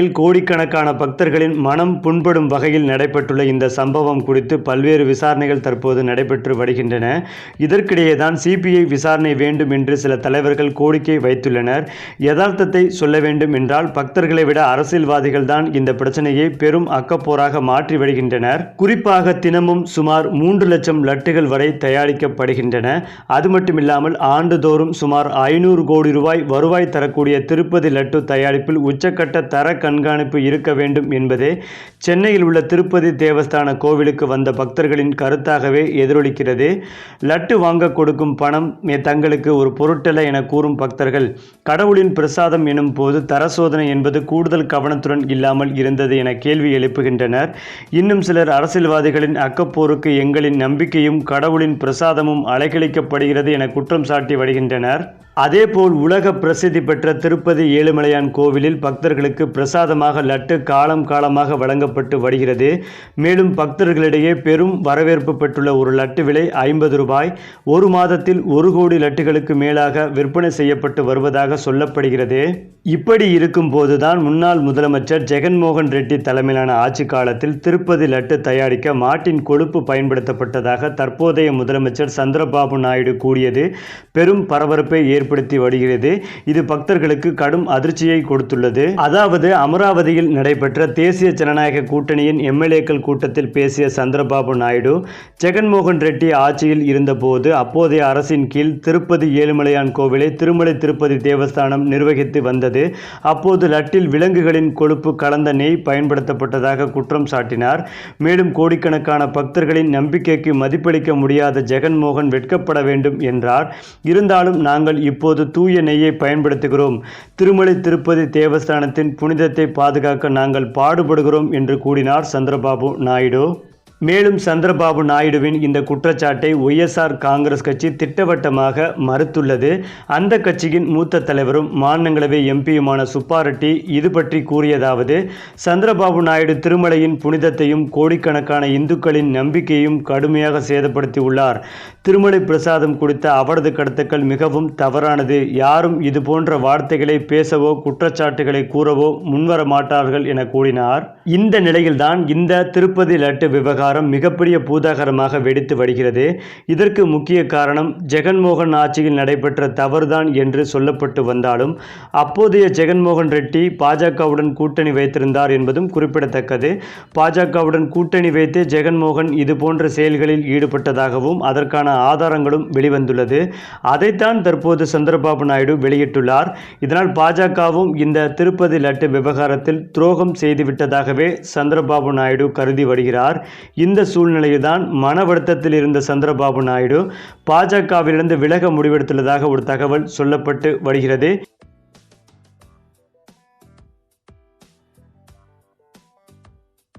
கோடிக்கணக்கான பக்தர்களின் மனம் புண்படும் வகையில் நடைபெற்றுள்ள இந்த சம்பவம் குறித்து பல்வேறு விசாரணைகள் தற்போது நடைபெற்று வருகின்றன. இதற்கிடையே தான் சிபிஐ விசாரணை வேண்டும் என்று சில தலைவர்கள் கோரிக்கை வைத்துள்ளனர். யதார்த்தத்தை சொல்ல வேண்டும் என்றால் பக்தர்களை விட அரசியல்வாதிகள் தான் இந்த பிரச்சனையை பெரும் அக்கப்போராக மாற்றி வருகின்றனர். குறிப்பாக தினமும் சுமார் மூன்று லட்சம் லட்டுகள் வரை தயாரிக்கப்படுகின்றன. அது மட்டுமில்லாமல் ஆண்டுதோறும் சுமார் ஐநூறு கோடி ரூபாய் வருவாய் தரக்கூடிய திருப்பதி லட்டு தயாரிப்பில் உச்சக்கட்ட தர கண்காணிப்பு இருக்க வேண்டும் என்பதே சென்னையில் உள்ள திருப்பதி தேவஸ்தான கோவிலுக்கு வந்த பக்தர்களின் கருத்தாகவே எதிரொலிக்கிறது. லட்டு வாங்க கொடுக்கும் பணம் தங்களுக்கு ஒரு பொருட்டல்ல என கூறும் பக்தர்கள் கடவுளின் பிரசாதம் எனும் போது தர சோதனை என்பது கூடுதல் கவனத்துடன் இல்லாமல் இருந்தது என கேள்வி எழுப்புகின்றனர். இன்னும் சிலர் அரசியல்வாதிகளின் அக்கப்போருக்கு எங்களின் நம்பிக்கையும் கடவுளின் பிரசாதமும் அலைக்கழிக்கப்படுகிறது என குற்றம் சாட்டி வருகின்றனர். அதேபோல் உலக பிரசித்தி பெற்ற திருப்பதி ஏழுமலையான் கோவிலில் பக்தர்களுக்கு பிரசாதமாக லட்டு காலம் காலமாக வழங்கப்பட்டு வருகிறது. மேலும் பக்தர்களிடையே பெரும் வரவேற்பு பெற்றுள்ள ஒரு லட்டு விலை ஐம்பது ரூபாய். ஒரு மாதத்தில் ஒரு கோடி லட்டுகளுக்கு மேலாக விற்பனை செய்யப்பட்டு வருவதாக சொல்லப்படுகிறது. இப்படி இருக்கும்போதுதான் முன்னாள் முதலமைச்சர் ஜெகன்மோகன் ரெட்டி தலைமையிலான ஆட்சி காலத்தில் திருப்பதி லட்டு தயாரிக்க மாட்டின் கொழுப்பு பயன்படுத்தப்பட்டதாக தற்போதைய முதலமைச்சர் சந்திரபாபு நாயுடு கூறியது. பெரும் பரபரப்பை ஏற்படுத்தி வருகிறது. இது பக்தர்களுக்கு கடும் அதிர்ச்சியை கொடுத்துள்ளது. அதாவது அமராவதியில் நடைபெற்ற தேசிய ஜனநாயக கூட்டணியின் எம்எல்ஏக்கள் கூட்டத்தில் பேசிய சந்திரபாபு நாயுடு ஜெகன்மோகன் ரெட்டி ஆட்சியில் இருந்தபோது அப்போதைய அரசின் கீழ் திருப்பதி ஏழுமலையான் கோவிலை திருமலை திருப்பதி தேவஸ்தானம் நிர்வகித்து வந்தது. அப்போது லட்டில் விலங்குகளின் கொழுப்பு கலந்த நெய் பயன்படுத்தப்பட்டதாக குற்றம் சாட்டினார். மேலும் கோடிக்கணக்கான பக்தர்களின் நம்பிக்கைக்கு மதிப்பளிக்க முடியாத ஜெகன்மோகன் வெட்கப்பட வேண்டும் என்றார். இருந்தாலும் நாங்கள் இப்போது தூய நெய்யை பயன்படுத்துகிறோம். திருமலை திருப்பதி தேவஸ்தானத்தின் புனிதத்தை பாதுகாக்க நாங்கள் பாடுபடுகிறோம் என்று கூறினார் சந்திரபாபு நாயுடு. மேலும் சந்திரபாபு நாயுடுவின் இந்த குற்றச்சாட்டை ஒய்எஸ்ஆர் காங்கிரஸ் கட்சி திட்டவட்டமாக மறுத்துள்ளது. அந்த கட்சியின் மூத்த தலைவரும் மாநிலங்களவை எம்பியுமான சுப்பாரெட்டி இது பற்றி கூறியதாவது சந்திரபாபு நாயுடு திருமலையின் புனிதத்தையும் கோடிக்கணக்கான இந்துக்களின் நம்பிக்கையும் கடுமையாக சேதப்படுத்தி உள்ளார். திருமலை பிரசாதம் குறித்த அவரது கருத்துக்கள் மிகவும் தவறானது. யாரும் இது போன்ற வார்த்தைகளை பேசவோ குற்றச்சாட்டுகளை கூறவோ முன்வர மாட்டார்கள் என கூறினார். இந்த நிலையில்தான் இந்த திருப்பதி லட்டு விவகாரம் மிகப்பெரிய பூதாகரமாக வெடித்து வருகிறது இதற்கு முக்கிய காரணம் ஜெகன்மோகன் ஆட்சியில் நடைபெற்ற தவறுதான் என்று சொல்லப்பட்டு வந்தாலும் அப்போதைய ஜெகன்மோகன் ரெட்டி பாஜகவுடன் கூட்டணி வைத்திருந்தார் என்பதும் குறிப்பிடத்தக்கது. பாஜகவுடன் கூட்டணி வைத்து ஜெகன்மோகன் இதுபோன்ற செயல்களில் ஈடுபட்டதாகவும் அதற்கான ஆதாரங்களும் வெளிவந்துள்ளது. அதைத்தான் தற்போது சந்திரபாபு நாயுடு வெளியிட்டுள்ளார். இதனால் பாஜகவும் இந்த திருப்பதி லட்டு விவகாரத்தில் துரோகம் செய்துவிட்டதாகவே சந்திரபாபு நாயுடு கருதி வருகிறார். இந்த சூழ்நிலையில்தான் மன வருத்தத்தில் இருந்த சந்திரபாபு நாயுடு பாஜகவிலிருந்து விலக முடிவெடுத்துள்ளதாக ஒரு தகவல் சொல்லப்பட்டு வருகிறது.